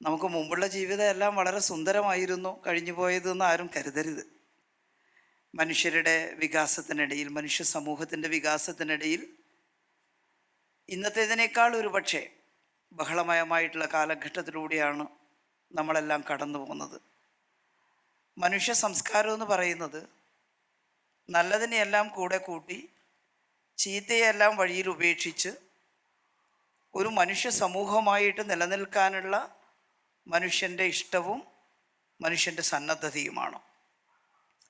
നമുക്ക് മുമ്പുള്ള ജീവിതം എല്ലാം വളരെ സുന്ദരമായിരുന്നു കഴിഞ്ഞു പോയതെന്ന് ആരും കരുതരുത്. മനുഷ്യരുടെ വികാസത്തിനിടയിൽ മനുഷ്യ സമൂഹത്തിന്റെ വികാസത്തിനിടയിൽ ഇന്നത്തേതിനേക്കാൾ ഒരു പക്ഷേ ബഹളമയമായിട്ടുള്ള കാലഘട്ടത്തിലൂടെയാണ് നമ്മളെല്ലാം കടന്നു പോകുന്നത്. മനുഷ്യ സംസ്കാരം എന്ന് പറയുന്നത് നല്ലതിനെയെല്ലാം കൂടെ കൂട്ടി ചീത്തയെല്ലാം വഴിയിൽ ഉപേക്ഷിച്ച് ഒരു മനുഷ്യ സമൂഹമായിട്ട് നിലനിൽക്കാനുള്ള മനുഷ്യന്റെ ഇഷ്ടവും മനുഷ്യന്റെ സന്നദ്ധതയുമാണ്.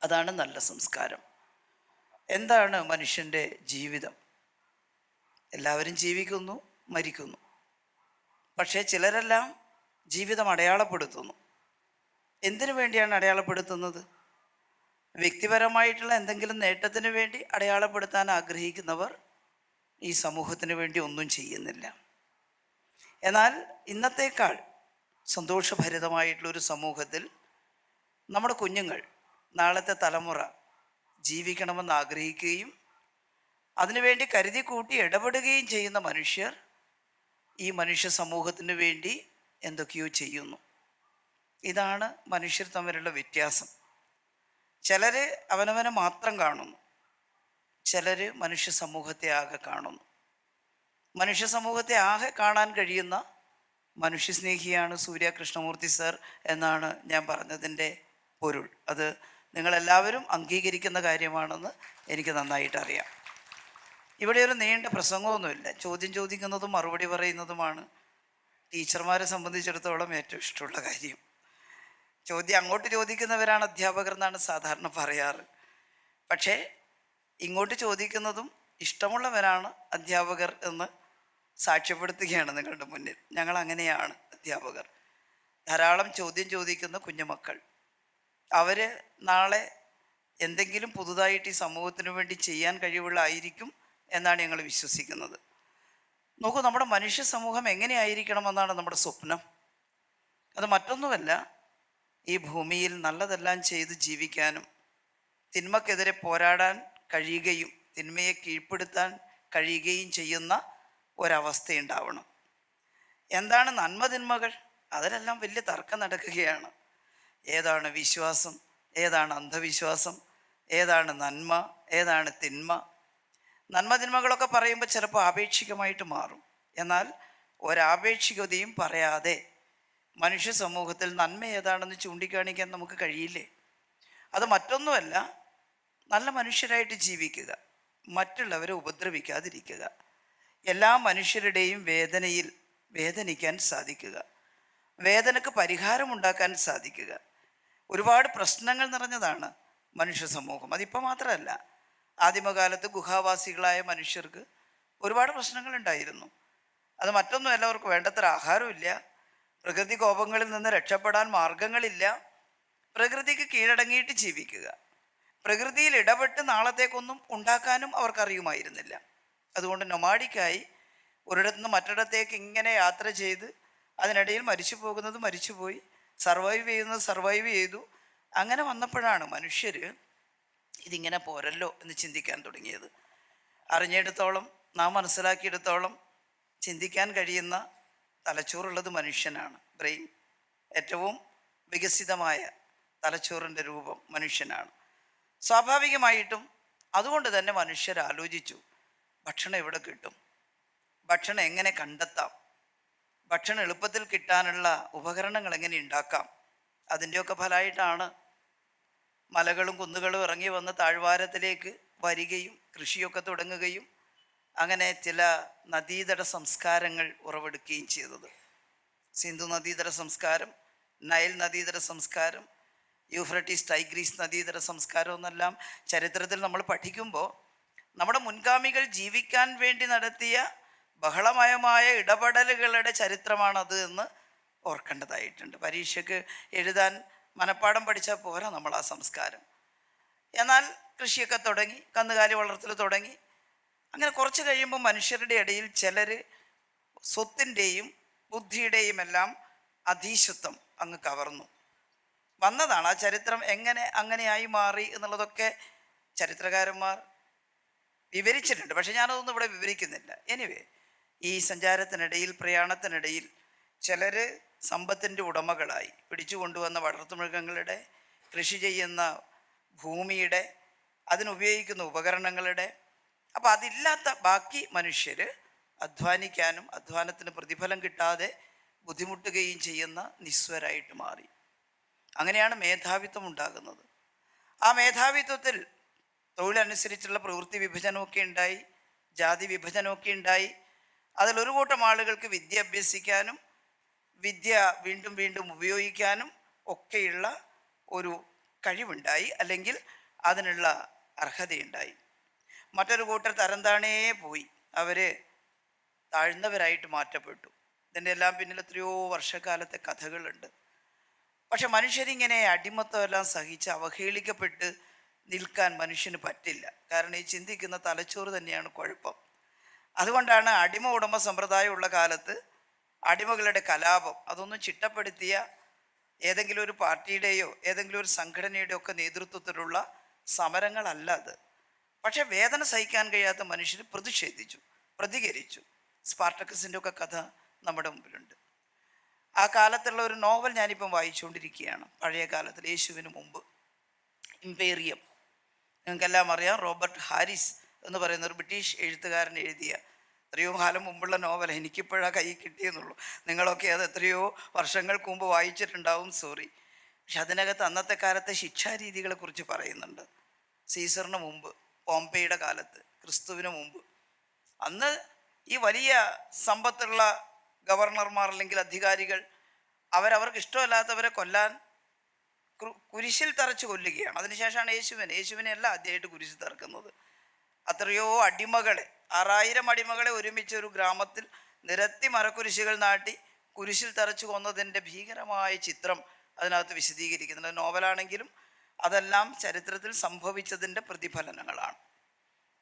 അതാണ് നല്ല സംസ്കാരം. എന്താണ് മനുഷ്യന്റെ ജീവിതം? എല്ലാവരും ജീവിക്കുന്നു മരിക്കുന്നു. പക്ഷേ ചിലരെല്ലാം ജീവിതം അടയാളപ്പെടുത്തുന്നു. എന്തിനു വേണ്ടിയാണ് അടയാളപ്പെടുത്തുന്നത്? വ്യക്തിപരമായിട്ടുള്ള എന്തെങ്കിലും നേട്ടത്തിന് വേണ്ടി അടയാളപ്പെടുത്താൻ ആഗ്രഹിക്കുന്നവർ ഈ സമൂഹത്തിന് വേണ്ടി ഒന്നും ചെയ്യുന്നില്ല. എന്നാൽ ഇന്നത്തേക്കാൾ സന്തോഷഭരിതമായിട്ടുള്ള ഒരു സമൂഹത്തിൽ നമ്മുടെ കുഞ്ഞുങ്ങൾ നാളത്തെ തലമുറ ജീവിക്കണമെന്ന് ആഗ്രഹിക്കുകയും അതിനുവേണ്ടി കരുതി കൂട്ടി ഇടപെടുകയും ചെയ്യുന്ന മനുഷ്യർ ഈ മനുഷ്യ സമൂഹത്തിന് വേണ്ടി എന്തൊക്കെയോ ചെയ്യുന്നു. ഇതാണ് മനുഷ്യർ തമ്മിലുള്ള വ്യത്യാസം. ചിലർ അവനവനെ മാത്രം കാണുന്നു. ചിലർ മനുഷ്യ സമൂഹത്തെ ആകെ കാണുന്നു. മനുഷ്യ സമൂഹത്തെ ആകെ കാണാൻ കഴിയുന്ന മനുഷ്യസ്നേഹിയാണ് സൂര്യ കൃഷ്ണമൂർത്തി സർ എന്നാണ് ഞാൻ പറഞ്ഞതിന്റെ പൊരുൾ. അത് നിങ്ങളെല്ലാവരും അംഗീകരിക്കുന്ന കാര്യമാണെന്ന് എനിക്ക് നന്നായിട്ട് അറിയാം ഇവിടെ ഒരു നീണ്ട പ്രസംഗമൊന്നുമില്ല. ചോദ്യം ചോദിക്കുന്നതും മറുപടി പറയുന്നതുമാണ് ടീച്ചർമാരെ സംബന്ധിച്ചിടത്തോളം ഏറ്റവും ഇഷ്ടമുള്ള കാര്യം. ചോദ്യം അങ്ങോട്ട് ചോദിക്കുന്നവരാണ് അധ്യാപകർ എന്നാണ് സാധാരണ പറയാറ്. പക്ഷേ ഇങ്ങോട്ട് ചോദിക്കുന്നതും ഇഷ്ടമുള്ളവരാണ് അധ്യാപകർ എന്ന് സാക്ഷ്യപ്പെടുത്തുകയാണ് നിങ്ങളുടെ മുന്നിൽ. ഞങ്ങൾ അങ്ങനെയാണ് അധ്യാപകർ. ധാരാളം ചോദ്യം ചോദിക്കുന്ന കുഞ്ഞുമക്കൾ. അവർ നാളെ എന്തെങ്കിലും പുതുതായിട്ട് ഈ സമൂഹത്തിന് വേണ്ടി ചെയ്യാൻ കഴിവുള്ളായിരിക്കും എന്നാണ് ഞങ്ങൾ വിശ്വസിക്കുന്നത്. നോക്കൂ നമ്മുടെ മനുഷ്യ സമൂഹം എങ്ങനെയായിരിക്കണമെന്നാണ് നമ്മുടെ സ്വപ്നം. അത് മറ്റൊന്നുമല്ല ഈ ഭൂമിയിൽ നല്ലതെല്ലാം ചെയ്ത് ജീവിക്കാനും തിന്മക്കെതിരെ പോരാടാൻ കഴിയുകയും തിന്മയെ കീഴ്പ്പെടുത്താൻ കഴിയുകയും ചെയ്യുന്ന ഒരവസ്ഥയുണ്ടാവണം. എന്താണ് നന്മതിന്മകൾ അതിലെല്ലാം വലിയ തർക്കം നടക്കുകയാണ്. ഏതാണ് വിശ്വാസം? ഏതാണ് അന്ധവിശ്വാസം? ഏതാണ് നന്മ? ഏതാണ് തിന്മ? നന്മതിന്മകളൊക്കെ പറയുമ്പോൾ ചിലപ്പോൾ ആപേക്ഷികമായിട്ട് മാറും. എന്നാൽ ഒരാപേക്ഷികതയും പറയാതെ മനുഷ്യ സമൂഹത്തിൽ നന്മ ഏതാണെന്ന് ചൂണ്ടിക്കാണിക്കാൻ നമുക്ക് കഴിയില്ലേ? അത് മറ്റൊന്നുമല്ല നല്ല മനുഷ്യരായിട്ട് ജീവിക്കുക മറ്റുള്ളവരെ ഉപദ്രവിക്കാതിരിക്കുക. എല്ലാ മനുഷ്യരുടെയും വേദനയിൽ വേദനിക്കാൻ സാധിക്കുക. വേദനക്ക് പരിഹാരമുണ്ടാക്കാൻ സാധിക്കുക. ഒരുപാട് പ്രശ്നങ്ങൾ നിറഞ്ഞതാണ് മനുഷ്യ സമൂഹം. അതിപ്പോൾ മാത്രമല്ല ആദിമകാലത്ത് ഗുഹാവാസികളായ മനുഷ്യർക്ക് ഒരുപാട് പ്രശ്നങ്ങൾ ഉണ്ടായിരുന്നു. അത് മറ്റൊന്നും എല്ലാവർക്കും വേണ്ടത്ര ആഹാരമില്ല പ്രകൃതി കോപങ്ങളിൽ നിന്ന് രക്ഷപ്പെടാൻ മാർഗങ്ങളില്ല. പ്രകൃതിക്ക് കീഴടങ്ങിയിട്ട് ജീവിക്കുക. പ്രകൃതിയിൽ ഇടപെട്ട് നാളത്തേക്കൊന്നും ഉണ്ടാക്കാനും അവർക്കറിയുമായിരുന്നില്ല. അതുകൊണ്ട് നൊമാഡിക്കായി ഒരിടത്തു നിന്ന് മറ്റിടത്തേക്ക് ഇങ്ങനെ യാത്ര ചെയ്ത് അതിനിടയിൽ മരിച്ചു പോകുന്നത് മരിച്ചുപോയി. സർവൈവ് ചെയ്യുന്നത് സർവൈവ് ചെയ്തു. അങ്ങനെ വന്നപ്പോഴാണ് മനുഷ്യർ ഇതിങ്ങനെ പോരല്ലോ എന്ന് ചിന്തിക്കാൻ തുടങ്ങിയത്. അറിഞ്ഞെടുത്തോളം നാം മനസ്സിലാക്കിയെടുത്തോളം ചിന്തിക്കാൻ കഴിയുന്ന തലച്ചോറുള്ളത് മനുഷ്യനാണ്. ബ്രെയിൻ ഏറ്റവും വികസിതമായ തലച്ചോറിന്റെ രൂപം മനുഷ്യനാണ്. സ്വാഭാവികമായിട്ടും അതുകൊണ്ട് തന്നെ മനുഷ്യർ ആലോചിച്ചു. ഭക്ഷണം എവിടെ കിട്ടും? ഭക്ഷണം എങ്ങനെ കണ്ടെത്താം? ഭക്ഷണം എളുപ്പത്തിൽ കിട്ടാനുള്ള ഉപകരണങ്ങൾ എങ്ങനെ ഉണ്ടാക്കാം? അതിന്റെയൊക്കെ ഫലമായിട്ടാണ് മലകളും കുന്നുകളും ഇറങ്ങി വന്ന് താഴ്വാരത്തിലേക്ക് വരികയും കൃഷിയൊക്കെ തുടങ്ങുകയും അങ്ങനെ ചില നദീതട സംസ്കാരങ്ങൾ ഉറവെടുക്കുകയും ചെയ്തത്. സിന്ധു നദീതട സംസ്കാരം നയൽ നദീതട സംസ്കാരം യൂഫ്രട്ടീസ് ടൈഗ്രീസ് നദീതട സംസ്കാരം എന്നെല്ലാം ചരിത്രത്തിൽ നമ്മൾ പഠിക്കുമ്പോൾ നമ്മുടെ മുൻഗാമികൾ ജീവിക്കാൻ വേണ്ടി നടത്തിയ ബഹളമയമായ ഇടപെടലുകളുടെ ചരിത്രമാണത് എന്ന് ഓർക്കേണ്ടതായിട്ടുണ്ട്. പരീക്ഷയ്ക്ക് എഴുതാൻ മനഃപ്പാടം പഠിച്ചാൽ പോരാ നമ്മൾ ആ സംസ്കാരം. എന്നാൽ കൃഷിയൊക്കെ തുടങ്ങി കന്നുകാലി വളർത്തൽ തുടങ്ങി. അങ്ങനെ കുറച്ച് കഴിയുമ്പോൾ മനുഷ്യരുടെ ഇടയിൽ ചിലർ സ്വത്തിന്റെയും ബുദ്ധിയുടെയും എല്ലാം അധീശത്വം അങ്ങ് കവർന്നു. വന്നതാണ് ആ ചരിത്രം എങ്ങനെ അങ്ങനെയായി മാറി എന്നുള്ളതൊക്കെ ചരിത്രകാരന്മാർ വിവരിച്ചിട്ടുണ്ട്. പക്ഷെ ഞാനതൊന്നും ഇവിടെ വിവരിക്കുന്നില്ല. എനിവേ ഈ സഞ്ചാരത്തിനിടയിൽ പ്രയാണത്തിനിടയിൽ ചിലർ സമ്പത്തിന്റെ ഉടമകളായി പിടിച്ചു കൊണ്ടുവന്ന വളർത്തുമൃഗങ്ങളുടെ കൃഷി ചെയ്യുന്ന ഭൂമിയുടെ അതിനുപയോഗിക്കുന്ന ഉപകരണങ്ങളുടെ അപ്പോൾ അതില്ലാത്ത ബാക്കി മനുഷ്യർ അധ്വാനിക്കാനും അധ്വാനത്തിന് പ്രതിഫലം കിട്ടാതെ ബുദ്ധിമുട്ടുകയും ചെയ്യുന്ന നിസ്വരായിട്ട് മാറി. അങ്ങനെയാണ് മേധാവിത്വം ഉണ്ടാകുന്നത്. ആ മേധാവിത്വത്തിൽ തൊഴിലനുസരിച്ചുള്ള പ്രവൃത്തി വിഭജനമൊക്കെ ഉണ്ടായി ജാതി വിഭജനമൊക്കെ ഉണ്ടായി. അതിലൊരു കൂട്ടം ആളുകൾക്ക് വിദ്യ അഭ്യസിക്കാനും വിദ്യ വീണ്ടും വീണ്ടും ഉപയോഗിക്കാനും ഒക്കെയുള്ള ഒരു കഴിവുണ്ടായി അല്ലെങ്കിൽ അതിനുള്ള അർഹതയുണ്ടായി. മറ്റൊരു കൂട്ടർ തരംതാണേ പോയി. അവർ താഴ്ന്നവരായിട്ട് മാറ്റപ്പെട്ടു. ഇതിന്റെ എല്ലാം പിന്നിൽ എത്രയോ വർഷക്കാലത്തെ കഥകളുണ്ട്. പക്ഷെ മനുഷ്യരിങ്ങനെ അടിമത്തമെല്ലാം സഹിച്ച് അവഹേളിക്കപ്പെട്ട് നിൽക്കാൻ മനുഷ്യന് പറ്റില്ല. കാരണം ഈ ചിന്തിക്കുന്ന തലച്ചോറ് തന്നെയാണ് കുഴപ്പം. അതുകൊണ്ടാണ് അടിമ ഉടമ സമ്പ്രദായമുള്ള കാലത്ത് അടിമകളുടെ കലാപം അതൊന്നും ചിട്ടപ്പെടുത്തിയ ഏതെങ്കിലും ഒരു പാർട്ടിയുടെയോ ഏതെങ്കിലും ഒരു സംഘടനയുടെയോ ഒക്കെ നേതൃത്വത്തിലുള്ള സമരങ്ങളല്ല അത്. പക്ഷെ വേദന സഹിക്കാൻ കഴിയാത്ത മനുഷ്യർ പ്രതിഷേധിച്ചു പ്രതികരിച്ചു. സ്പാർട്ടക്കസിന്റെ ഒക്കെ കഥ നമ്മുടെ മുമ്പിലുണ്ട്. ആ കാലത്തുള്ള ഒരു നോവൽ ഞാനിപ്പം വായിച്ചുകൊണ്ടിരിക്കുകയാണ്. പഴയ കാലത്തിൽ യേശുവിന് മുമ്പ്. ഇമ്പേറിയം നിങ്ങൾക്കെല്ലാം അറിയാം. റോബർട്ട് ഹാരിസ് എന്ന് പറയുന്ന ഒരു ബ്രിട്ടീഷ് എഴുത്തുകാരൻ എഴുതിയ എത്രയോ കാലം മുമ്പുള്ള നോവൽ. എനിക്കിപ്പോഴാണ് കൈ കിട്ടിയെന്നുള്ളൂ. നിങ്ങളൊക്കെ അത് എത്രയോ വർഷങ്ങൾക്ക് മുമ്പ് വായിച്ചിട്ടുണ്ടാവും. സോറി. പക്ഷെ അതിനകത്ത് അന്നത്തെ കാലത്തെ ശിക്ഷാരീതികളെ കുറിച്ച് പറയുന്നുണ്ട്. സീസറിന് മുമ്പ് പോംപെയുടെ കാലത്ത് ക്രിസ്തുവിന് മുമ്പ്. അന്ന് ഈ വലിയ സമ്പത്തുള്ള ഗവർണർമാർ അല്ലെങ്കിൽ അധികാരികൾ അവരവർക്ക് ഇഷ്ടമല്ലാത്തവരെ കൊല്ലാൻ കുരിശിൽ തറച്ച് കൊല്ലുകയാണ്. അതിനുശേഷമാണ് യേശുവിനെ യേശുവിനെ അല്ല ആദ്യമായിട്ട് കുരിശിൽ തറക്കുന്നത് അത്രയോ അടിമകളെ ആറായിരം അടിമകളെ ഒരുമിച്ച് ഒരു ഗ്രാമത്തിൽ നിരത്തി മരക്കുരിശുകൾ നാട്ടി കുരിശിൽ തറച്ചു കൊന്നതിന്റെ ഭീകരമായ ചിത്രം അതിനകത്ത് വിശദീകരിക്കുന്നുണ്ട്. നോവലാണെങ്കിലും അതെല്ലാം ചരിത്രത്തിൽ സംഭവിച്ചതിന്റെ പ്രതിഫലനങ്ങളാണ്.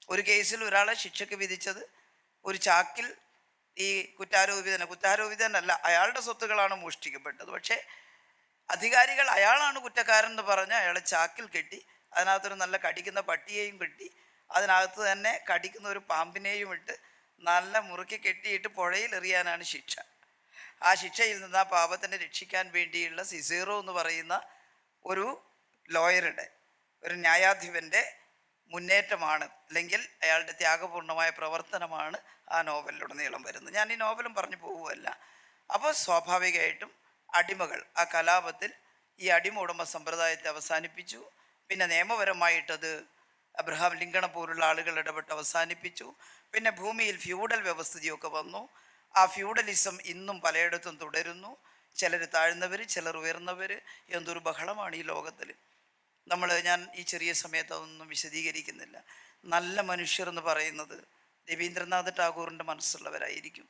ഒരു കേസിൽ ഒരാളെ ശിക്ഷയ്ക്ക് വിധിച്ചത് ഒരു ചാക്കിൽ ഈ കുറ്റാരോപിതനെ കുറ്റാരോപിതനല്ല അയാളുടെ സ്വത്തുക്കളാണ് മോഷ്ടിക്കപ്പെട്ടത്. പക്ഷേ അധികാരികൾ അയാളാണ് കുറ്റക്കാരൻ എന്ന് പറഞ്ഞ് അയാളെ ചാക്കിൽ കെട്ടി അതിനകത്തൊരു നല്ല കടിക്കുന്ന പട്ടിയെയും കെട്ടി അതിനകത്ത് തന്നെ കടിക്കുന്ന ഒരു പാമ്പിനെയും ഇട്ട് നല്ല മുറുക്കി കെട്ടിയിട്ട് പുഴയിൽ എറിയാനാണ് ശിക്ഷ. ആ ശിക്ഷയിൽ നിന്ന് ആ പാപത്തിനെ രക്ഷിക്കാൻ വേണ്ടിയുള്ള സിസീറോ എന്ന് പറയുന്ന ഒരു ലോയറുടെ ഒരു ന്യായാധിപന്റെ മുന്നേറ്റമാണ് അല്ലെങ്കിൽ അയാളുടെ ത്യാഗപൂർണമായ പ്രവർത്തനമാണ് ആ നോവലിലുടനീളം വരുന്നത്. ഞാൻ ഈ നോവലും പറഞ്ഞു പോവുമല്ല അപ്പോൾ സ്വാഭാവികമായിട്ടും അടിമകൾ. ആ കലാപത്തിൽ ഈ അടിമ ഉടമ സമ്പ്രദായത്തെ അവസാനിപ്പിച്ചു. പിന്നെ നിയമപരമായിട്ടത് അബ്രഹാം ലിങ്കണ പോലുള്ള ആളുകൾ ഇടപെട്ട് അവസാനിപ്പിച്ചു. പിന്നെ ഭൂമിയിൽ ഫ്യൂഡൽ വ്യവസ്ഥിതിയൊക്കെ വന്നു. ആ ഫ്യൂഡലിസം ഇന്നും പലയിടത്തും തുടരുന്നു. ചിലർ താഴ്ന്നവർ ചിലർ ഉയർന്നവർ. എന്തൊരു ബഹളമാണ് ഈ ലോകത്തിൽ. നമ്മൾ ഞാൻ ഈ ചെറിയ സമയത്ത് അതൊന്നും വിശദീകരിക്കുന്നില്ല. നല്ല മനുഷ്യർ എന്ന് പറയുന്നത് രവീന്ദ്രനാഥ് ടാഗോറിന്റെ മനസ്സുള്ളവരായിരിക്കും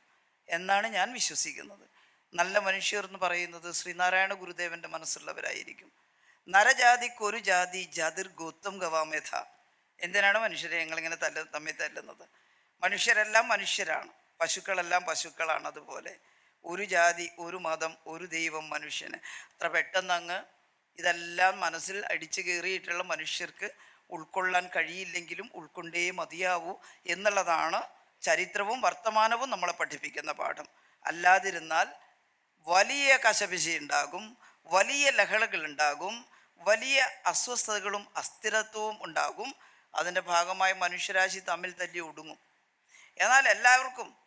എന്നാണ് ഞാൻ വിശ്വസിക്കുന്നത്. നല്ല മനുഷ്യർ എന്ന് പറയുന്നത് ശ്രീനാരായണ ഗുരുദേവന്റെ മനസ്സുള്ളവരായിരിക്കും. നരജാതിക്കൊരു ജാതി ജാതിർ ഗോത്തം ഗവാമേധ. എന്തിനാണ് മനുഷ്യരെ ഞങ്ങളിങ്ങനെ തല്ല തമ്മിൽ തല്ലുന്നത്? മനുഷ്യരെല്ലാം മനുഷ്യരാണ്. പശുക്കളെല്ലാം പശുക്കളാണ് അതുപോലെ. ഒരു ജാതി ഒരു മതം ഒരു ദൈവം മനുഷ്യന്. അത്ര പെട്ടെന്ന് അങ്ങ് ഇതെല്ലാം മനസ്സിൽ അടിച്ചു കയറിയിട്ടുള്ള മനുഷ്യർക്ക് ഉൾക്കൊള്ളാൻ കഴിയില്ലെങ്കിലും ഉൾക്കൊണ്ടേ മതിയാവൂ എന്നുള്ളതാണ് ചരിത്രവും വർത്തമാനവും നമ്മളെ പഠിപ്പിക്കുന്ന പാഠം. അല്ലാതിരുന്നാൽ വലിയ കശപിശി ഉണ്ടാകും വലിയ ലഹളകൾ ഉണ്ടാകും വലിയ അസ്വസ്ഥതകളും അസ്ഥിരത്വവും ഉണ്ടാകും. അതിന്റെ ഭാഗമായി മനുഷ്യരാശി തമ്മിൽ തല്ലി ഒടുങ്ങും. എന്നാൽ എല്ലാവർക്കും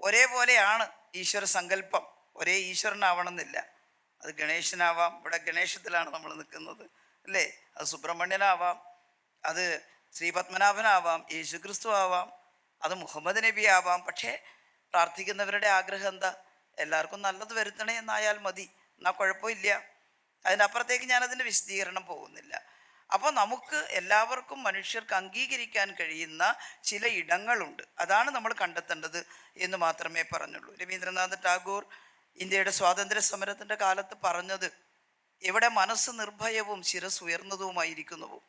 ഒരേപോലെയാണ് ഈശ്വര സങ്കല്പം. ഒരേ ഈശ്വരനാവണമെന്നില്ല. അത് ഗണേശനാവാം. ഇവിടെ ഗണേശത്തിലാണ് നമ്മൾ നിൽക്കുന്നത്. അല്ലേ? അത് സുബ്രഹ്മണ്യനാവാം. അത് ശ്രീ പത്മനാഭനാവാം യേശുക്രിസ്തു ആവാം. അത് മുഹമ്മദ് നബി ആവാം. പക്ഷേ പ്രാർത്ഥിക്കുന്നവരുടെ ആഗ്രഹം എന്താ? എല്ലാവർക്കും നല്ലത് വരുത്തണേ എന്നായാൽ മതി. എന്നാൽ കുഴപ്പമില്ല. അതിനപ്പുറത്തേക്ക് ഞാനതിന്റെ വിശദീകരണം പോകുന്നില്ല. അപ്പോൾ നമുക്ക് എല്ലാവർക്കും മനുഷ്യർക്ക് അംഗീകരിക്കാൻ കഴിയുന്ന ചില ഇടങ്ങളുണ്ട്. അതാണ് നമ്മൾ കണ്ടെത്തേണ്ടത് എന്ന് മാത്രമേ പറഞ്ഞുള്ളൂ. രവീന്ദ്രനാഥ് ടാഗോർ ഇന്ത്യയുടെ സ്വാതന്ത്ര്യ സമരത്തിന്റെ കാലത്ത് പറഞ്ഞത് എവിടെ മനസ്സ് നിർഭയവും ശിരസ് ഉയർന്നതുമായിരിക്കുന്നുവോ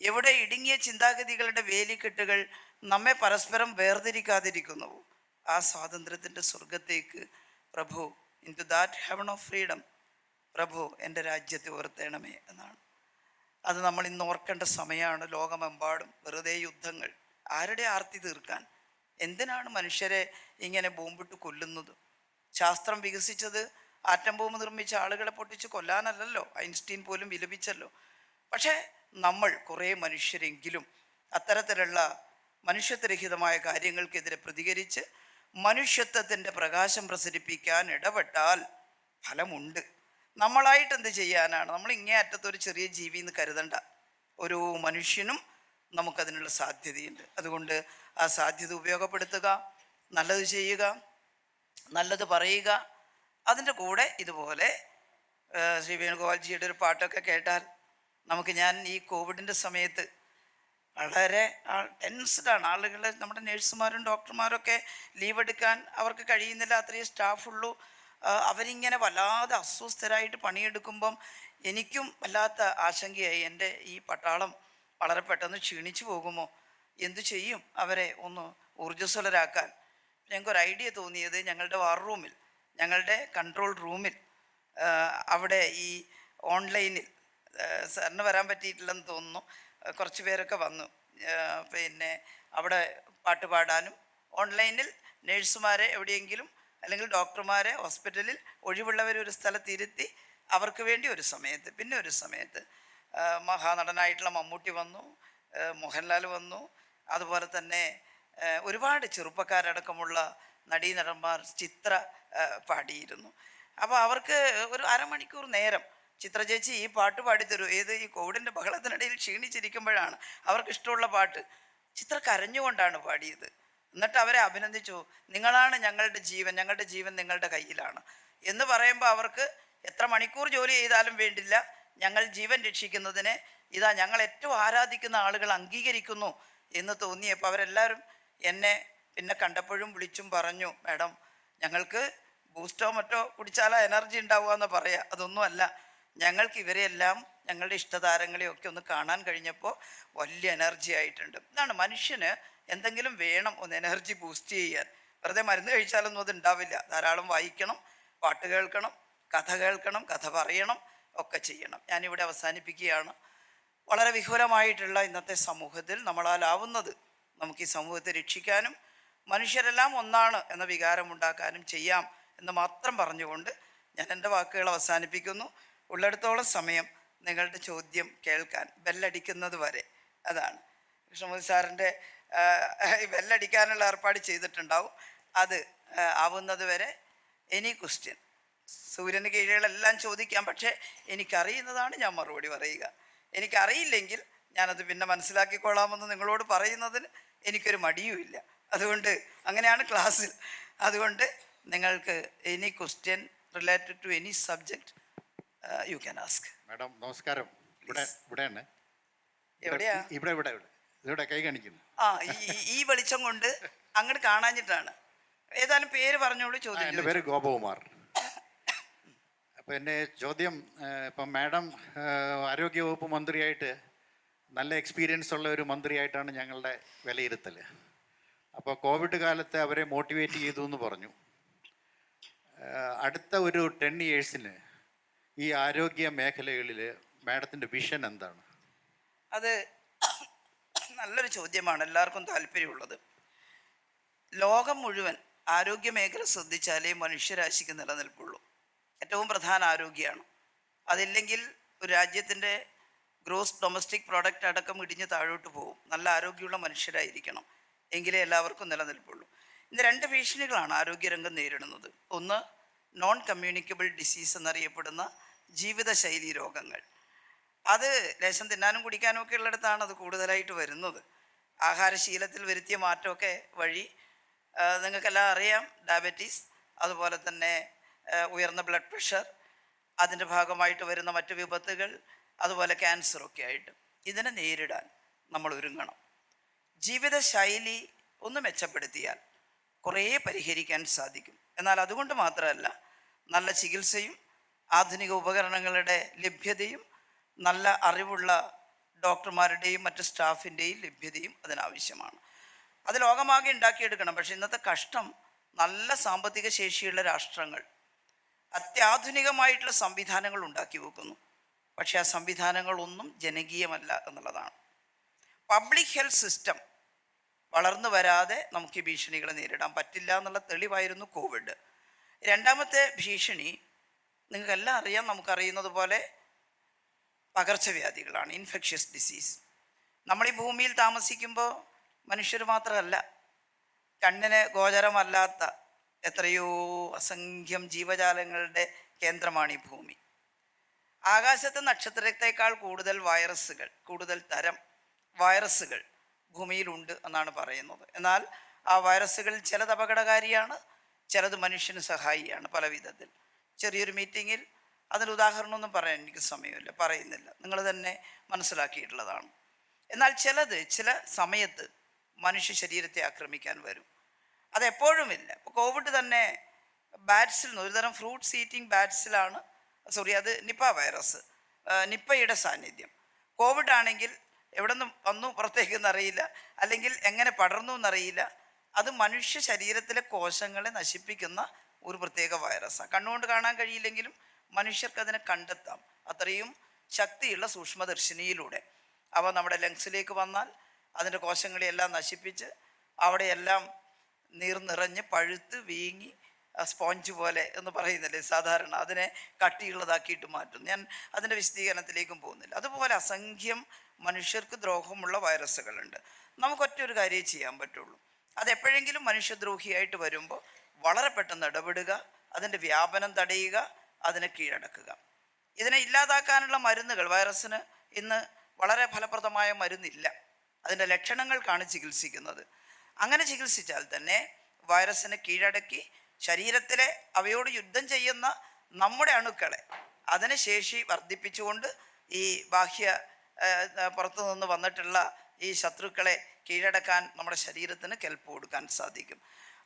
എവിടെ ഇടുങ്ങിയ ചിന്താഗതികളുടെ വേലിക്കെട്ടുകൾ നമ്മെ പരസ്പരം വേർതിരിക്കാതിരിക്കുന്നുവോ ആ സ്വാതന്ത്ര്യത്തിന്റെ സ്വർഗത്തേക്ക് പ്രഭു into that heaven of freedom പ്രഭു എന്റെ രാജ്യത്തെ ഉയർത്തേണമേ എന്നാണ്. അത് നമ്മൾ ഇന്ന് ഓർക്കേണ്ട സമയമാണ് ലോകമെമ്പാടും. വെറുതെ യുദ്ധങ്ങൾ ആരുടെ ആർത്തി തീർക്കാൻ? എന്തിനാണ് മനുഷ്യരെ ഇങ്ങനെ ബോംബിട്ട് കൊല്ലുന്നത്? ശാസ്ത്രം വികസിച്ചത് ആറ്റം ബോംബ് നിർമ്മിച്ച ആളുകളെ പൊട്ടിച്ച് കൊല്ലാനല്ലല്ലോ ഐൻസ്റ്റീൻ പോലും വിലപിച്ചല്ലോ. പക്ഷേ നമ്മൾ കുറേ മനുഷ്യരെങ്കിലും അത്തരത്തിലുള്ള മനുഷ്യത്വരഹിതമായ കാര്യങ്ങൾക്കെതിരെ പ്രതികരിച്ച് മനുഷ്യത്വത്തിന്റെ പ്രകാശം പ്രസരിപ്പിക്കാൻ ഇടപെട്ടാൽ ഫലമുണ്ട്. നമ്മളായിട്ട് എന്ത് ചെയ്യാനാണ്? നമ്മൾ ഇങ്ങേ അറ്റത്തൊരു ചെറിയ ജീവി എന്ന് കരുതണ്ട. ഓരോ മനുഷ്യനും നമുക്കതിനുള്ള സാധ്യതയുണ്ട്. അതുകൊണ്ട് ആ സാധ്യത ഉപയോഗപ്പെടുത്തുക നല്ലത് ചെയ്യുക നല്ലത് പറയുക. അതിന്റെ കൂടെ ഇതുപോലെ ശ്രീ വേണുഗോപാൽജിയുടെ ഒരു പാട്ടൊക്കെ കേട്ടാൽ നമുക്ക് ഞാൻ ഈ കോവിഡിന്റെ സമയത്ത് വളരെ ടെൻസ്ഡാണ് ആളുകൾ നമ്മുടെ നേഴ്സുമാരും ഡോക്ടർമാരൊക്കെ ലീവ് എടുക്കാൻ അവർക്ക് കഴിയുന്നില്ല അത്രയും സ്റ്റാഫുള്ളൂ അവരിങ്ങനെ വല്ലാതെ അസ്വസ്ഥരായിട്ട് പണിയെടുക്കുമ്പം എനിക്കും വല്ലാത്ത ആശങ്കയായി. എന്റെ ഈ പട്ടാളം വളരെ പെട്ടെന്ന് ക്ഷീണിച്ചു പോകുമോ? എന്തു ചെയ്യും അവരെ ഒന്ന് ഊർജസ്വലരാക്കാൻ? ഞങ്ങൾക്ക് ഒരു ഐഡിയ തോന്നിയത് ഞങ്ങളുടെ വാർ റൂമിൽ ഞങ്ങളുടെ കൺട്രോൾ റൂമിൽ അവിടെ ഈ ഓൺലൈനിൽ സാറിന് വരാൻ പറ്റിയിട്ടില്ലെന്ന് തോന്നുന്നു. കുറച്ച് പേരൊക്കെ വന്നു. പിന്നെ അവിടെ പാട്ട് പാടാനും ഓൺലൈനിൽ നേഴ്സുമാരെ എവിടെയെങ്കിലും അല്ലെങ്കിൽ ഡോക്ടർമാരെ ഹോസ്പിറ്റലിൽ ഒഴിവുള്ളവർ ഒരു സ്ഥലത്ത് ഇരുത്തി അവർക്ക് വേണ്ടി ഒരു സമയത്ത് പിന്നെ ഒരു സമയത്ത് മഹാനടനായിട്ടുള്ള മമ്മൂട്ടി വന്നു മോഹൻലാൽ വന്നു. അതുപോലെ തന്നെ ഒരുപാട് ചെറുപ്പക്കാരടക്കമുള്ള നടീനടന്മാർ ചിത്ര പാടിയിരുന്നു. അപ്പോൾ അവർക്ക് ഒരു അരമണിക്കൂർ നേരം ചിത്ര ചേച്ചി ഈ പാട്ട് പാടിത്തരൂ. ഏത് ഈ കോവിഡിന്റെ ബഹളത്തിനിടയിൽ ക്ഷീണിച്ചിരിക്കുമ്പോഴാണ് അവർക്ക് ഇഷ്ടമുള്ള പാട്ട്. ചിത്ര കരഞ്ഞുകൊണ്ടാണ് പാടിയത്. എന്നിട്ട് അവരെ അഭിനന്ദിച്ചു. നിങ്ങളാണ് ഞങ്ങളുടെ ജീവൻ. ഞങ്ങളുടെ ജീവൻ നിങ്ങളുടെ കയ്യിലാണ്. എന്ന് പറയുമ്പോൾ അവർക്ക് എത്ര മണിക്കൂർ ജോലി ചെയ്താലും വേണ്ടില്ല. ഞങ്ങൾ ജീവൻ രക്ഷിക്കുന്നതിനെ ഇതാ ഞങ്ങൾ ഏറ്റവും ആരാധിക്കുന്ന ആളുകൾ അംഗീകരിക്കുന്നു എന്ന് തോന്നിയപ്പോൾ അവരെല്ലാവരും എന്നെ പിന്നെ കണ്ടപ്പോഴും വിളിച്ചും പറഞ്ഞു മാഡം ഞങ്ങൾക്ക് ബൂസ്റ്റോ മറ്റോ കുടിച്ചാലാ എനർജി ഉണ്ടാവുക എന്ന് പറയാം. അതൊന്നുമല്ല. ഞങ്ങൾക്ക് ഇവരെയെല്ലാം ഞങ്ങളുടെ ഇഷ്ടതാരങ്ങളെയൊക്കെ ഒന്ന് കാണാൻ കഴിഞ്ഞപ്പോൾ വലിയ എനർജി ആയിട്ടുണ്ട്. ഇതാണ് മനുഷ്യന് എന്തെങ്കിലും വേണം ഒന്ന് എനർജി ബൂസ്റ്റ് ചെയ്യാൻ. വെറുതെ മരുന്ന് കഴിച്ചാലൊന്നും അത് ഉണ്ടാവില്ല. ധാരാളം വായിക്കണം പാട്ട് കേൾക്കണം കഥ കേൾക്കണം കഥ പറയണം ഒക്കെ ചെയ്യണം. ഞാനിവിടെ അവസാനിപ്പിക്കുകയാണ്. വളരെ വിഹുലമായിട്ടുള്ള ഇന്നത്തെ സമൂഹത്തിൽ നമ്മളാലാവുന്നത് നമുക്ക് ഈ സമൂഹത്തെ രക്ഷിക്കാനും മനുഷ്യരെല്ലാം ഒന്നാണ് എന്ന വികാരമുണ്ടാക്കാനും ചെയ്യാം എന്ന് മാത്രം പറഞ്ഞുകൊണ്ട് ഞാൻ എന്റെ വാക്കുകൾ അവസാനിപ്പിക്കുന്നു. ഉള്ളിടത്തോളം സമയം നിങ്ങളുടെ ചോദ്യം കേൾക്കാൻ ബെല്ലടിക്കുന്നത് വരെ. അതാണ്. കൃഷ്ണമൂർത്തി സാറിന്റെ ബെല്ലടിക്കാനുള്ള ഏർപ്പാട് ചെയ്തിട്ടുണ്ടാവും. അത് ആവുന്നത് വരെ എനി ക്വസ്റ്റ്യൻ സൂര്യന് കീഴിലെല്ലാം ചോദിക്കാം. പക്ഷേ എനിക്കറിയുന്നതാണ് ഞാൻ മറുപടി പറയുക. എനിക്കറിയില്ലെങ്കിൽ ഞാനത് പിന്നെ മനസ്സിലാക്കിക്കൊള്ളാമെന്ന് നിങ്ങളോട് പറയുന്നതിന് എനിക്കൊരു മടിയുമില്ല അതുകൊണ്ട് അങ്ങനെയാണ് ക്ലാസ്സിൽ. അതുകൊണ്ട് നിങ്ങൾക്ക് any question related to any subject you can ask madam നമസ്കാരം. ഇവിടെ ഇവിടെയാണ്. ഇവിടെ- എവിടെയാ? ഇവിടെ ഇവിടെ ഇവിടെ. ഇവിടെ കൈ കാണിക്കുന്നു. ആ ഈ- വെളിച്ചം കൊണ്ട് അങ്ങോട്ട് കാണാഞ്ഞിട്ടാണ്. ഏതായാലും പേര് പറഞ്ഞോളൂ ചോദ്യം എന്റെ പേര് ഗോപകുമാർ. അപ്പോൾ എന്റെ ചോദ്യം ഇപ്പം മാഡം ആരോഗ്യവകുപ്പ് മന്ത്രിയായിട്ട് നല്ല എക്സ്പീരിയൻസ് ഉള്ള ഒരു മന്ത്രിയായിട്ടാണ് ഞങ്ങളുടെ വിലയിരുത്തൽ അപ്പോൾ കോവിഡ് കാലത്ത് അവരെ മോട്ടിവേറ്റ് ചെയ്തു എന്ന് പറഞ്ഞു അടുത്ത ഒരു ടെൻ ഇയേഴ്സിന് ഈ ആരോഗ്യ മേഖലകളിൽ മാഡത്തിന്റെ വിഷൻ എന്താണ്? അത് നല്ലൊരു ചോദ്യമാണ്. എല്ലാവർക്കും താല്പര്യമുള്ളത്. ലോകം മുഴുവൻ ആരോഗ്യ മേഖല ശ്രദ്ധിച്ചാലേ മനുഷ്യരാശിക്ക് നിലനിൽപ്പുള്ളൂ. ഏറ്റവും പ്രധാന ആരോഗ്യമാണ് അതില്ലെങ്കിൽ ഒരു രാജ്യത്തിന്റെ ഗ്രോസ് ഡൊമസ്റ്റിക് പ്രോഡക്റ്റ് അടക്കം ഇടിഞ്ഞ് താഴോട്ട് പോകും. നല്ല ആരോഗ്യമുള്ള മനുഷ്യരായിരിക്കണം എങ്കിലേ എല്ലാവർക്കും നിലനിൽപ്പുള്ളൂ. ഇന്ന് രണ്ട് ഭീഷണികളാണ് ആരോഗ്യരംഗം നേരിടുന്നത്. ഒന്ന് നോൺ കമ്മ്യൂണിക്കബിൾ ഡിസീസ് എന്നറിയപ്പെടുന്ന ജീവിതശൈലി രോഗങ്ങൾ. അത് ലേശം തിന്നാനും കുടിക്കാനും ഒക്കെ ഉള്ളിടത്താണ് അത് കൂടുതലായിട്ട് വരുന്നത്. ആഹാരശീലത്തിൽ വരുത്തിയ മാറ്റമൊക്കെ വഴി നിങ്ങൾക്കെല്ലാം അറിയാം ഡയബറ്റീസ് അതുപോലെ തന്നെ ഉയർന്ന ബ്ലഡ് പ്രഷർ അതിന്റെ ഭാഗമായിട്ട് വരുന്ന മറ്റ് വിപത്തുകൾ അതുപോലെ ക്യാൻസറൊക്കെ ആയിട്ട്. ഇതിനെ നേരിടാൻ നമ്മൾ ഒരുങ്ങണം. ജീവിതശൈലി ഒന്ന് മെച്ചപ്പെടുത്തിയാൽ കുറേ പരിഹരിക്കാൻ സാധിക്കും. എന്നാൽ അതുകൊണ്ട് മാത്രമല്ല നല്ല ചികിത്സയും ആധുനിക ഉപകരണങ്ങളുടെ ലഭ്യതയും നല്ല അറിവുള്ള ഡോക്ടർമാരുടെയും മറ്റ് സ്റ്റാഫിന്റെയും ലഭ്യതയും അതിനാവശ്യമാണ്. അത് ലോകമാകെ ഉണ്ടാക്കിയെടുക്കണം. പക്ഷേ ഇന്നത്തെ കഷ്ടം നല്ല സാമ്പത്തിക ശേഷിയുള്ള രാഷ്ട്രങ്ങൾ അത്യാധുനികമായിട്ടുള്ള സംവിധാനങ്ങൾ ഉണ്ടാക്കി വെക്കുന്നു. പക്ഷേ ആ സംവിധാനങ്ങളൊന്നും ജനകീയമല്ല എന്നുള്ളതാണ്. പബ്ലിക് ഹെൽത്ത് സിസ്റ്റം വളർന്നു വരാതെ നമുക്ക് ഈ ഭീഷണികളെ നേരിടാൻ പറ്റില്ല എന്നുള്ള തെളിവായിരുന്നു കോവിഡ്. രണ്ടാമത്തെ ഭീഷണി നിങ്ങൾക്കെല്ലാം അറിയാം നമുക്കറിയുന്നത് പോലെ പകർച്ചവ്യാധികളാണ് ഇൻഫെക്ഷ്യസ് ഡിസീസ് നമ്മൾ ഈ ഭൂമിയിൽ താമസിക്കുമ്പോൾ മനുഷ്യർ മാത്രമല്ല കണ്ണിന് ഗോചരമല്ലാത്ത എത്രയോ അസംഖ്യം ജീവജാലങ്ങളുടെ കേന്ദ്രമാണ് ഈ ഭൂമി. ആകാശത്തെ നക്ഷത്രത്തേക്കാൾ കൂടുതൽ വൈറസുകൾ കൂടുതൽ തരം വൈറസുകൾ ഭൂമിയിലുണ്ട് എന്നാണ് പറയുന്നത്. എന്നാൽ ആ വൈറസുകളിൽ ചിലത് അപകടകാരിയാണ് ചിലത് മനുഷ്യന് സഹായിയാണ് പല വിധത്തിൽ ചെറിയൊരു മീറ്റിങ്ങിൽ അതിന് ഉദാഹരണമൊന്നും പറയാൻ എനിക്ക് സമയമില്ല പറയുന്നില്ല. നിങ്ങൾ തന്നെ മനസ്സിലാക്കിയിട്ടുള്ളതാണ്. എന്നാൽ ചിലത് ചില സമയത്ത് മനുഷ്യ ശരീരത്തെ ആക്രമിക്കാൻ വരും. അതെപ്പോഴുമില്ല. ഇപ്പോൾ കോവിഡ് തന്നെ ബാറ്റ്സിൽ നിന്ന് ഒരുതരം ഫ്രൂട്ട്സ് ഈറ്റിംഗ് ബാറ്റ്സിലാണ് സോറി അത് നിപ്പ വൈറസ് നിപ്പയുടെ സാന്നിധ്യം. കോവിഡ് ആണെങ്കിൽ എവിടെ നിന്ന് വന്നു പുറത്തേക്ക് എന്നറിയില്ല. അല്ലെങ്കിൽ എങ്ങനെ പടർന്നു എന്നറിയില്ല. അത് മനുഷ്യ ശരീരത്തിലെ കോശങ്ങളെ നശിപ്പിക്കുന്ന ഒരു പ്രത്യേക വൈറസാണ് കണ്ണുകൊണ്ട് കാണാൻ കഴിയില്ലെങ്കിലും മനുഷ്യർക്ക് അതിനെ കണ്ടെത്താം. അത്രയും ശക്തിയുള്ള സൂക്ഷ്മദർശിനിയിലൂടെ. അവ നമ്മുടെ ലങ്സിലേക്ക് വന്നാൽ അതിന്റെ കോശങ്ങളെയെല്ലാം നശിപ്പിച്ച് അവിടെയെല്ലാം നീർ നിറഞ്ഞ് പഴുത്ത് വീങ്ങി സ്പോഞ്ച് പോലെ എന്ന് പറയുന്നില്ലേ സാധാരണ? അതിനെ കട്ടിയുള്ളതാക്കിയിട്ട് മാറ്റും. ഞാൻ അതിന്റെ വിശദീകരണത്തിലേക്കും പോകുന്നില്ല. അതുപോലെ അസംഖ്യം മനുഷ്യർക്ക് ദ്രോഹമുള്ള വൈറസുകളുണ്ട് നമുക്കൊറ്റ ഒരു കാര്യമേ ചെയ്യാൻ പറ്റുള്ളൂ. അതെപ്പോഴെങ്കിലും മനുഷ്യദ്രോഹിയായിട്ട് വരുമ്പോൾ വളരെ പെട്ടെന്ന് ഇടപെടുക അതിന്റെ വ്യാപനം തടയുക അതിനെ കീഴടക്കുക. ഇതിനെ ഇല്ലാതാക്കാനുള്ള മരുന്നുകൾ വൈറസിന് ഇന്ന് വളരെ ഫലപ്രദമായ മരുന്നില്ല. അതിന്റെ ലക്ഷണങ്ങൾക്കാണ് ചികിത്സിക്കുന്നത്. അങ്ങനെ ചികിത്സിച്ചാൽ തന്നെ വൈറസിനെ കീഴടക്കി ശരീരത്തിലെ അവയോട് യുദ്ധം ചെയ്യുന്ന നമ്മുടെ അണുക്കളെ അതിന് ശേഷി വർദ്ധിപ്പിച്ചുകൊണ്ട് ഈ ബാഹ്യ പുറത്തു നിന്ന് വന്നിട്ടുള്ള ഈ ശത്രുക്കളെ കീഴടക്കാൻ നമ്മുടെ ശരീരത്തിന് കെൽപ്പ് കൊടുക്കാൻ സാധിക്കും.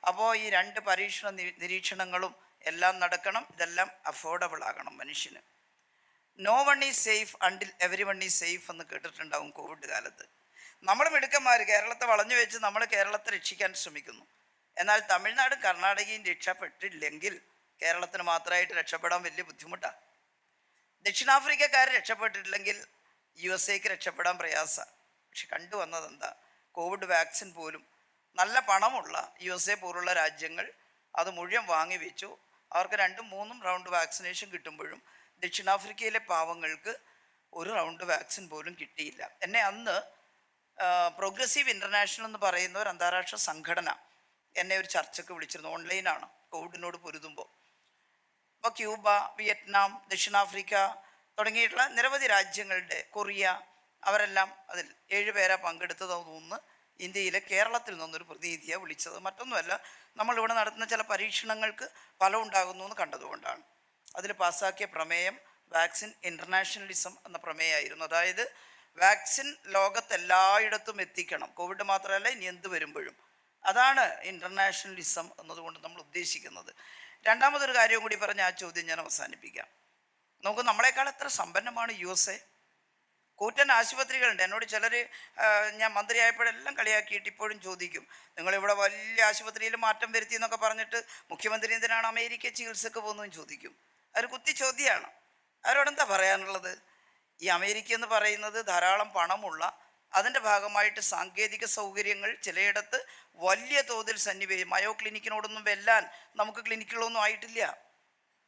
അപ്പോൾ ഈ രണ്ട് പരീക്ഷണ നിരീക്ഷണങ്ങളും എല്ലാം നടക്കണം. ഇതെല്ലാം അഫോർഡബിൾ ആകണം മനുഷ്യന്. No one is safe until every one is safe എന്ന് കേട്ടിട്ടുണ്ടാവും കോവിഡ് കാലത്ത്. നമ്മൾ മിടുക്കന്മാർ കേരളത്തെ വളഞ്ഞു വെച്ച് നമ്മൾ കേരളത്തെ രക്ഷിക്കാൻ ശ്രമിക്കുന്നു. എന്നാൽ തമിഴ്നാടും കർണാടകയും രക്ഷപ്പെട്ടില്ലെങ്കിൽ കേരളത്തിന് മാത്രമായിട്ട് രക്ഷപ്പെടാൻ വലിയ ബുദ്ധിമുട്ടാണ് ദക്ഷിണാഫ്രിക്കക്കാർ രക്ഷപ്പെട്ടിട്ടില്ലെങ്കിൽ യു എസ് എക്ക് രക്ഷപ്പെടാൻ പ്രയാസമാണ് പക്ഷെ കണ്ടുവന്നത് എന്താ കോവിഡ് വാക്സിൻ പോലും നല്ല പണമുള്ള യു എസ് എ പോലുള്ള രാജ്യങ്ങൾ അത് മുഴുവൻ വാങ്ങിവെച്ചു അവർക്ക് രണ്ടും മൂന്നും റൗണ്ട് വാക്സിനേഷൻ കിട്ടുമ്പോഴും ദക്ഷിണാഫ്രിക്കയിലെ പാവങ്ങൾക്ക് ഒരു റൗണ്ട് വാക്സിൻ പോലും കിട്ടിയില്ല. എന്നെ അന്ന് പ്രോഗ്രസീവ് ഇന്റർനാഷണൽ എന്ന് പറയുന്ന ഒരു അന്താരാഷ്ട്ര സംഘടന എന്നെ ഒരു ചർച്ചയ്ക്ക് വിളിച്ചിരുന്നു. ഓൺലൈനാണ് കോവിഡിനോട് പൊരുതുമ്പോൾ. ഇപ്പോൾ ക്യൂബ വിയറ്റ്നാം ദക്ഷിണാഫ്രിക്ക തുടങ്ങിയിട്ടുള്ള നിരവധി രാജ്യങ്ങളുടെ കൊറിയ അവരെല്ലാം അതിൽ ഏഴ് പേരാ പങ്കെടുത്തതെന്ന് തോന്നുന്നു. ഇന്ത്യയിലെ കേരളത്തിൽ നിന്നൊരു പ്രതിനിധിയെ വിളിച്ചത്. മറ്റൊന്നുമല്ല നമ്മളിവിടെ നടത്തുന്ന ചില പരീക്ഷണങ്ങൾക്ക് ഫലം ഉണ്ടാകുന്നു എന്ന് കണ്ടതുകൊണ്ടാണ്. അതിൽ പാസ്സാക്കിയ പ്രമേയം വാക്സിൻ ഇന്റർനാഷണലിസം എന്ന പ്രമേയമായിരുന്നു. അതായത് വാക്സിൻ ലോകത്തെല്ലായിടത്തും എത്തിക്കണം. കോവിഡ് മാത്രമല്ല ഇനി എന്ത് വരുമ്പോഴും. അതാണ് ഇന്റർനാഷണലിസം എന്നതുകൊണ്ട് നമ്മൾ ഉദ്ദേശിക്കുന്നത്. രണ്ടാമതൊരു കാര്യം കൂടി പറഞ്ഞ് ആ ചോദ്യം ഞാൻ അവസാനിപ്പിക്കാം. നമുക്ക് നമ്മളെക്കാൾ എത്ര സമ്പന്നമാണ് യു എസ് എ? കൂറ്റൻ ആശുപത്രികളുണ്ട്. എന്നോട് ചിലർ ഞാൻ മന്ത്രിയായപ്പോഴെല്ലാം കളിയാക്കിയിട്ട് ഇപ്പോഴും ചോദിക്കും. നിങ്ങളിവിടെ വലിയ ആശുപത്രിയിൽ മാറ്റം വരുത്തി എന്നൊക്കെ പറഞ്ഞിട്ട് മുഖ്യമന്ത്രി എന്തിനാണ് അമേരിക്ക ചികിത്സക്ക് പോകുന്നതെന്ന് ചോദിക്കും. അവർ കുത്തി ചോദ്യമാണ്. അവരോടെന്താ പറയാനുള്ളത്? ഈ അമേരിക്ക എന്ന് പറയുന്നത് ധാരാളം പണമുള്ള അതിന്റെ ഭാഗമായിട്ട് സാങ്കേതിക സൗകര്യങ്ങൾ ചിലയിടത്ത് വലിയ തോതിൽ സന്നിവേശം. മയോ ക്ലിനിക്കിനോടൊന്നും വെല്ലാൻ നമുക്ക് ക്ലിനിക്കുകളൊന്നും ആയിട്ടില്ല.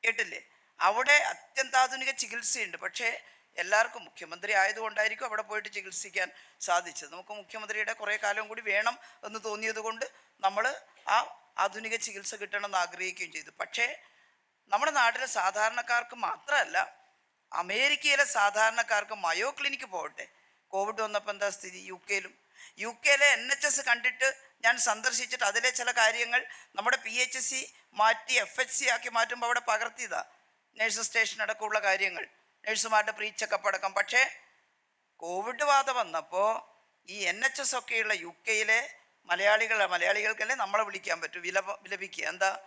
കേട്ടില്ലേ? അവിടെ അത്യന്താധുനിക ചികിത്സയുണ്ട്. പക്ഷേ എല്ലാവർക്കും മുഖ്യമന്ത്രി ആയതുകൊണ്ടായിരിക്കും അവിടെ പോയിട്ട് ചികിത്സിക്കാൻ സാധിച്ചത്. നമുക്ക് മുഖ്യമന്ത്രിയുടെ കുറേ കാലം കൂടി വേണം എന്ന് തോന്നിയതുകൊണ്ട് നമ്മൾ ആ ആധുനിക ചികിത്സ കിട്ടണമെന്ന് ആഗ്രഹിക്കുകയും ചെയ്തു. പക്ഷേ നമ്മുടെ നാട്ടിലെ സാധാരണക്കാർക്ക് മാത്രമല്ല അമേരിക്കയിലെ സാധാരണക്കാർക്ക് മയോ ക്ലിനിക്ക് പോകട്ടെ. കോവിഡ് വന്നപ്പോൾ എന്താ സ്ഥിതി? യു കെയിലും യു കെയിലെ എൻ എച്ച് എസ് കണ്ടിട്ട് ഞാൻ സന്ദർശിച്ചിട്ട് അതിലെ ചില കാര്യങ്ങൾ നമ്മുടെ പി എച്ച് എസ് സി മാറ്റി എഫ് എച്ച് സി ആക്കി മാറ്റുമ്പോൾ അവിടെ പകർത്തിയതാ. നഴ്സ് സ്റ്റേഷൻ അടക്കമുള്ള കാര്യങ്ങൾ. നഴ്സുമാരുടെ പ്രീ ചെക്കപ്പ് അടക്കം. പക്ഷേ കോവിഡ് ബാധ വന്നപ്പോൾ ഈ എൻ എച്ച് എസ് ഒക്കെയുള്ള യു കെയിലെ മലയാളികൾ മലയാളികൾക്കല്ലേ നമ്മളെ വിളിക്കാൻ പറ്റൂ വില വിലപിക്കുക. എന്താ?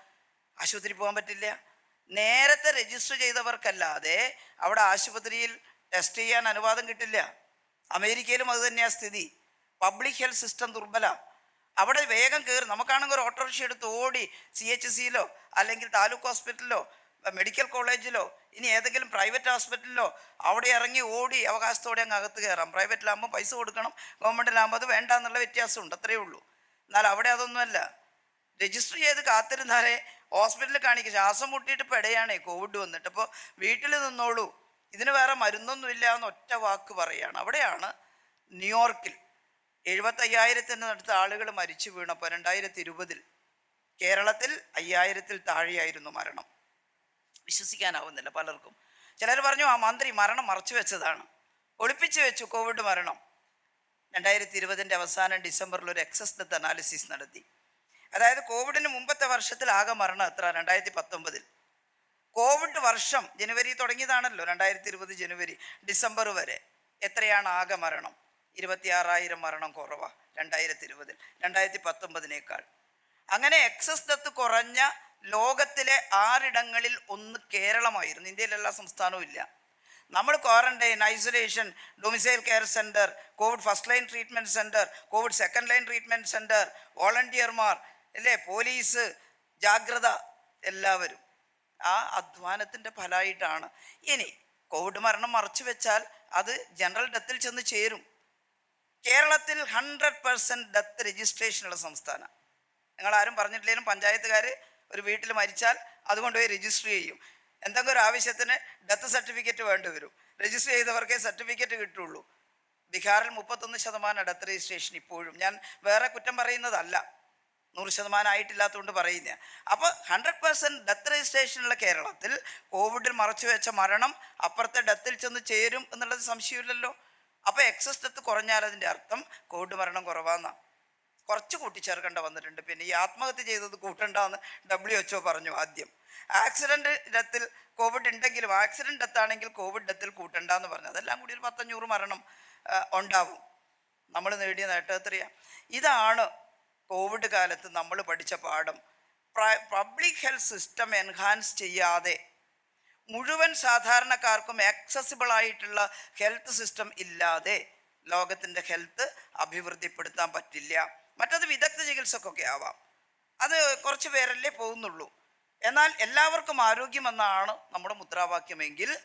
ആശുപത്രി പോകാൻ പറ്റില്ല. നേരത്തെ രജിസ്റ്റർ ചെയ്തവർക്കല്ലാതെ അവിടെ ആശുപത്രിയിൽ ടെസ്റ്റ് ചെയ്യാൻ അനുവാദം കിട്ടില്ല. അമേരിക്കയിലും അത് തന്നെയാണ് സ്ഥിതി. പബ്ലിക് ഹെൽത്ത് സിസ്റ്റം ദുർബല. അവിടെ വേഗം കയറി നമുക്കാണെങ്കിൽ ഒരു ഓട്ടോറിക്ഷ എടുത്ത് ഓടി സി എച്ച് സിയിലോ അല്ലെങ്കിൽ താലൂക്ക് ഹോസ്പിറ്റലിലോ മെഡിക്കൽ കോളേജിലോ ഇനി ഏതെങ്കിലും പ്രൈവറ്റ് ഹോസ്പിറ്റലിലോ അവിടെ ഇറങ്ങി ഓടി അവകാശത്തോടെ അങ്ങ് അകത്ത് കയറാം. പ്രൈവറ്റിലാകുമ്പോൾ പൈസ കൊടുക്കണം ഗവൺമെന്റിലാകുമ്പോൾ അത് വേണ്ട എന്നുള്ള വ്യത്യാസമുണ്ട്. അത്രയേ ഉള്ളൂ. എന്നാൽ അവിടെ അതൊന്നുമല്ല. രജിസ്റ്റർ ചെയ്ത് കാത്തിരുന്നാലേ ഹോസ്പിറ്റലിൽ കാണിക്കുക ശ്വാസം മുട്ടിയിട്ട് പെടയാണേ കോവിഡ് വന്നിട്ട്. അപ്പോൾ വീട്ടിൽ നിന്നോളൂ. ഇതിന് വേറെ മരുന്നൊന്നുമില്ല എന്ന് ഒറ്റ വാക്ക് പറയുകയാണ് അവിടെയാണ് ന്യൂയോർക്കിൽ എഴുപത്തയ്യായിരത്തിന് അടുത്ത് ആളുകൾ മരിച്ചു വീണപ്പോൾ രണ്ടായിരത്തി ഇരുപതിൽ. കേരളത്തിൽ അയ്യായിരത്തിൽ താഴെയായിരുന്നു മരണം. വിശ്വസിക്കാനാവുന്നില്ല പലർക്കും. ചിലർ പറഞ്ഞു ആ മന്ത്രി മരണം മറച്ചു വെച്ചതാണ്. ഒളിപ്പിച്ചു വെച്ചു കോവിഡ് മരണം. രണ്ടായിരത്തി ഇരുപതിന്റെ അവസാനം ഡിസംബറിൽ ഒരു എക്സസ് ഡെത്ത് അനാലിസിസ് നടത്തി. അതായത് കോവിഡിന് മുമ്പത്തെ വർഷത്തിൽ ആകെ മരണം എത്ര? രണ്ടായിരത്തി പത്തൊമ്പതിൽ കോവിഡ് വർഷം ജനുവരി തുടങ്ങിയതാണല്ലോ രണ്ടായിരത്തി ഇരുപത് ജനുവരി ഡിസംബർ വരെ. എത്രയാണ് ആകെ മരണം? ഇരുപത്തിയാറായിരം മരണം കുറവാണ് രണ്ടായിരത്തി ഇരുപതിൽ രണ്ടായിരത്തി പത്തൊമ്പതിനേക്കാൾ അങ്ങനെ എക്സസ് ഡെത്ത് കുറഞ്ഞ ലോകത്തിലെ ആറിടങ്ങളിൽ ഒന്ന് കേരളമായിരുന്നു. ഇന്ത്യയിൽ എല്ലാ സംസ്ഥാനവും ഇല്ല. നമ്മൾ quarantine isolation domicile care centre Covid first line treatment centre Covid second line treatment centre വോളണ്ടിയർമാർ അല്ലേ? പോലീസ് ജാഗ്രത എല്ലാവരും. ആ അധ്വാനത്തിന്റെ ഫലമായിട്ടാണ് ഇനി കോവിഡ് മരണം മറച്ചു വെച്ചാൽ അത് ജനറൽ ഡെത്തിൽ ചെന്ന് ചേരും. കേരളത്തിൽ ഹൺഡ്രഡ് പെർസെന്റ് ഡെത്ത് രജിസ്ട്രേഷനുള്ള സംസ്ഥാനം. നിങ്ങൾ ആരും പറഞ്ഞിട്ടില്ലെങ്കിലും പഞ്ചായത്തുകാർ ഒരു വീട്ടിൽ മരിച്ചാൽ അതുകൊണ്ട് പോയി രജിസ്റ്റർ ചെയ്യും. എന്തെങ്കിലും ഒരു ആവശ്യത്തിന് ഡെത്ത് സർട്ടിഫിക്കറ്റ് വേണ്ടി വരും. രജിസ്റ്റർ ചെയ്തവർക്കേ സർട്ടിഫിക്കറ്റ് കിട്ടുള്ളൂ. ബീഹാറിൽ മുപ്പത്തൊന്ന് ശതമാനം ഡെത്ത് രജിസ്ട്രേഷൻ ഇപ്പോഴും. ഞാൻ വേറെ കുറ്റം പറയുന്നതല്ല. നൂറ് ശതമാനം ആയിട്ടില്ലാത്തതുകൊണ്ട് പറയുന്നത് അപ്പോൾ ഹൺഡ്രഡ് പെർസെന്റ് ഡെത്ത് രജിസ്ട്രേഷനുള്ള കേരളത്തിൽ കോവിഡിൽ മറച്ചു വെച്ച മരണം അപ്പുറത്തെ ഡെത്തിൽ ചെന്ന് ചേരും എന്നുള്ളത് സംശയമില്ലല്ലോ. അപ്പോൾ എക്സസ് ഡെത്ത് കുറഞ്ഞാൽ അതിന്റെ അർത്ഥം കോവിഡ് മരണം കുറവാന്നാണ് കുറച്ച് കൂട്ടിച്ചേർക്കേണ്ട വന്നിട്ടുണ്ട്. പിന്നെ ഈ ആത്മഹത്യ ചെയ്തത് കൂട്ടണ്ടെന്ന് ഡബ്ല്യു എച്ച്ഒ പറഞ്ഞു ആദ്യം. ആക്സിഡന്റ് ഡെത്തിൽ കോവിഡ് ഉണ്ടെങ്കിലും ആക്സിഡന്റ് ഡെത്ത് ആണെങ്കിൽ കോവിഡ് ഡെത്തിൽ കൂട്ടണ്ടെന്ന് പറഞ്ഞു. അതെല്ലാം കൂടി ഒരു പത്തഞ്ഞൂറ് മരണം ഉണ്ടാവും. നമ്മൾ നേടിയ നേട്ടം എത്രയാ? ഇതാണ് കോവിഡ് കാലത്ത് നമ്മൾ പഠിച്ച പാഠം. പബ്ലിക് ഹെൽത്ത് സിസ്റ്റം എൻഹാൻസ് ചെയ്യാതെ മുഴുവൻ സാധാരണക്കാർക്കും ആക്സസിബിൾ ആയിട്ടുള്ള ഹെൽത്ത് സിസ്റ്റം ഇല്ലാതെ ലോകത്തിന്റെ ഹെൽത്ത് അഭിവൃദ്ധിപ്പെടുത്താൻ പറ്റില്ല. മറ്റത് വിദഗ്ധ ചികിത്സക്കൊക്കെ ആവാം. അത് കുറച്ച് പേരല്ലേ പോകുന്നുള്ളൂ. എന്നാൽ എല്ലാവർക്കും ആരോഗ്യമെന്നാണ് നമ്മുടെ മുദ്രാവാക്യമെങ്കിൽ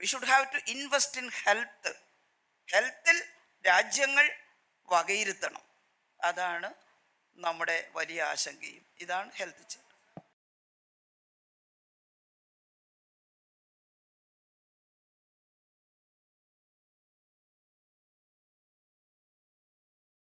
we should have to invest in health ഹെൽത്തിൽ രാജ്യങ്ങൾ വകയിരുത്തണം. അതാണ് നമ്മുടെ വലിയ ആശങ്കയും. ഇതാണ് ഹെൽത്ത്